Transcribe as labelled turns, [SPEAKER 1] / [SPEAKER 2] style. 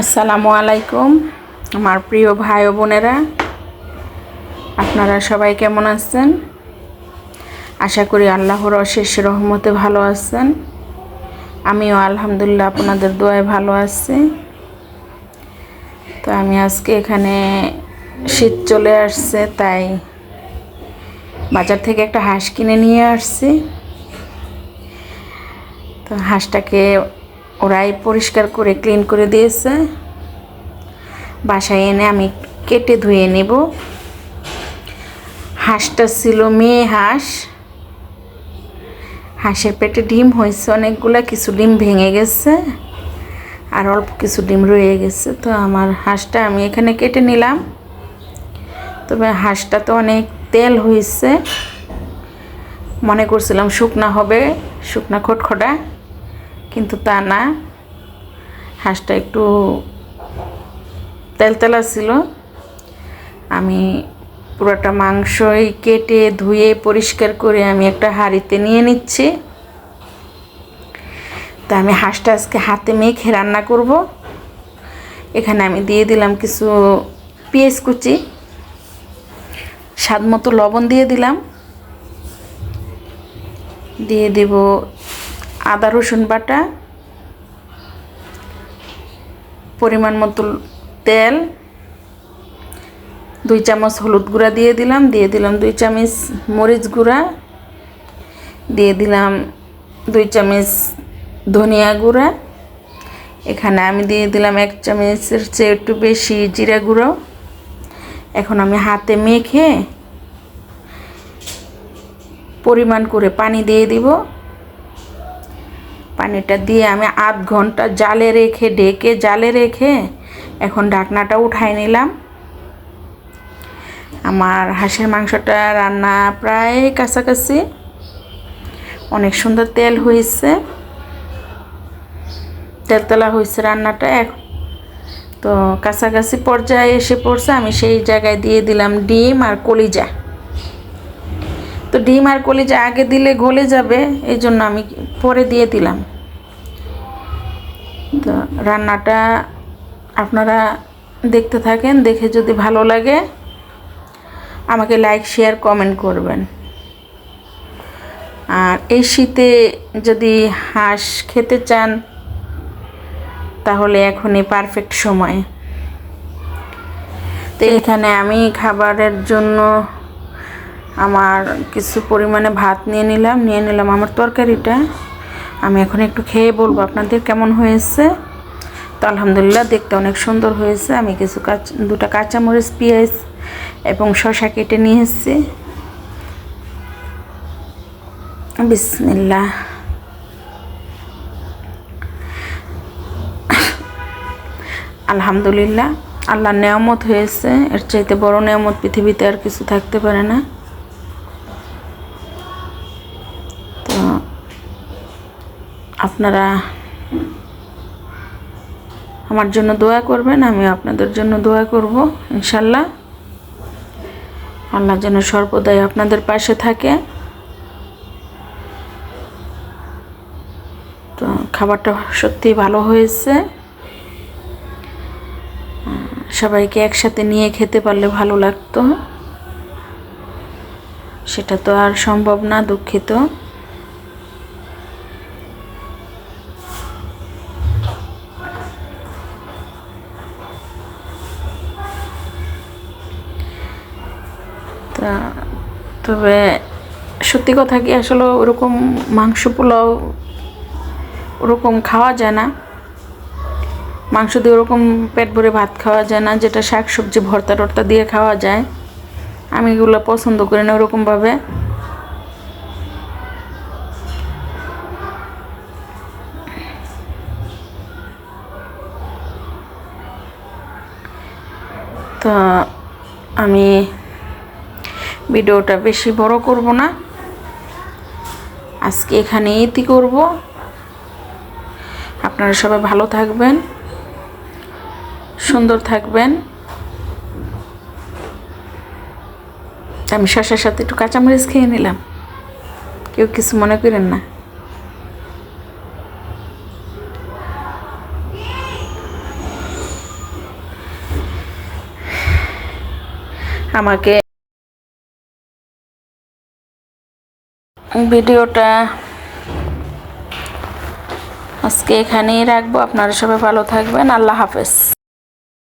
[SPEAKER 1] আসসালামু আলাইকুম, আমার প্রিয় ভাই ও বোনেরা। আপনারা সবাই কেমন আছেন? আশা করি আল্লাহর অশেষ রহমতে ভালো আছেন। আমিও আলহামদুলিল্লাহ আপনাদের দোয়ায় ভালো আছি। তো আমি আজকে এখানে শীত চলে আসছে, তাই বাজার থেকে একটা হাঁস কিনে নিয়ে আসছি। তো হাঁসটাকে ওরাই পরিষ্কার করে ক্লিন করে দিয়েছে। বাসায় এনে আমি কেটে ধুয়ে নেব। হাঁসটা ছিল মেয়ে হাঁস। হাঁসের পেটে ডিম হয়েছে অনেকগুলা, কিছু ডিম ভেঙে গেছে আর অল্প কিছু ডিম রয়ে গেছে। তো আমার হাঁসটা আমি এখানে কেটে নিলাম। তবে হাঁসটা তো অনেক তেল হয়েছে। মনে করছিলাম শুকনা হবে, শুকনা খটখটা। কিন্তু তা না। হাঁসটা একটু তেলতেলা ছিল। আমি পুরোটা মাংসই কেটে, ধুয়ে, পরিষ্কার করে আমি একটা হাঁড়িতে নিয়ে নিচ্ছি। তা আমি হাঁসটা আজকে হাতে মেখে রান্না করব। এখানে আমি দিয়ে দিলাম কিছু পেঁয়াজ কুচি। স্বাদ মতো লবণ দিয়ে দিলাম। দিয়ে দেব আদা, রসুন বাটা, পরিমাণ মতো তেল, দুই চামচ হলুদ গুঁড়া দিয়ে দিলাম দিয়ে দিলাম দুই চামচ মরিচ গুঁড়া, দিয়ে দিলাম দুই চামচ ধনিয়া গুঁড়া। এখানে আমি দিয়ে দিলাম এক চামচের চেয়ে একটু বেশি জিরা গুঁড়ো। এখন আমি হাতে মেখে পরিমাণ করে পানি দিয়ে দিব। পানিটা দিয়ে আমি আধ ঘণ্টা জালে রেখে, ডেকে জালে রেখে এখন ঢাকনাটা উঠাই নিলাম। আমার হাঁসের মাংসটা রান্না প্রায় কাছাকাছি। অনেক সুন্দর তেল হয়েছে তেলতলা হয়েছে রান্নাটা এক। তো কাছাকাছি পর্যায়ে এসে পড়ছে, আমি সেই জায়গায় দিয়ে দিলাম ডিম আর কলিজা। তো ডিম আর কলিজা আগে দিলে গলে যাবে এই জন্য আমি পরে দিয়ে দিলাম। তো রান্নাটা আপনারা দেখতে থাকেন, দেখে যদি ভালো লাগে, আমাকে লাইক শেয়ার কমেন্ট করবেন। আর এই শীতে যদি হাঁস খেতে চান, তাহলে এখনই পারফেক্ট সময়। তো এখানে আমি খাবারের জন্য আমার কিছু পরিমাণে ভাত নিয়ে নিলাম নিয়ে নিলাম আমার তরকারিটা। আমি এখন একটু খেয়ে বলব আপনাদের কেমন হয়েছে। তো আলহামদুলিল্লাহ দেখতে অনেক সুন্দর হয়েছে। আমি কিছু কাঁচা, দুটা কাঁচামরিচ, পেঁয়াজ এবং শশা কেটে নিয়ে এসেছি আলহামদুলিল্লাহ, আল্লাহর নেয়ামত হয়েছে। এর চাইতে বড় নেয়ামত পৃথিবীতে আর কিছু থাকতে পারে না। আপনারা আমার জন্য দোয়া করবেন আমি আপনাদের জন্য দোয়া করব, ইনশাল্লাহ। আল্লাহ যেন সর্বদাই আপনাদের পাশে থাকে। তো খাবারটা সত্যি ভালো হয়েছে। সবাইকে একসাথে নিয়ে খেতে পারলে ভালো লাগতো। সেটা তো আর সম্ভব না, দুঃখিত। তবে সত্যি কথা কি আসলে ওরকম মাংস পোলাও ওরকম খাওয়া যায় না? মাংস দিয়ে ওরকম পেট ভরে ভাত খাওয়া যায় না, যেটা শাক সবজি ভর্তা টর্তা দিয়ে খাওয়া যায়। আমি এগুলো পছন্দ করি না ওরকমভাবে। তো আমি ভিডিওটা বেশি বড় করব না। আজকে এখানে এতি করব। আপনারা সবাই ভালো থাকবেন, সুন্দর থাকবেন। আমি শশার সাথে একটু কাঁচামরিচ খেয়ে নিলাম। কেউ কিছু মনে করেন না। আমাকে ভিডিওটা আজকে এখানেই রাখব। আপনারা সবাই ভালো থাকবেন। আল্লাহ হাফেজ।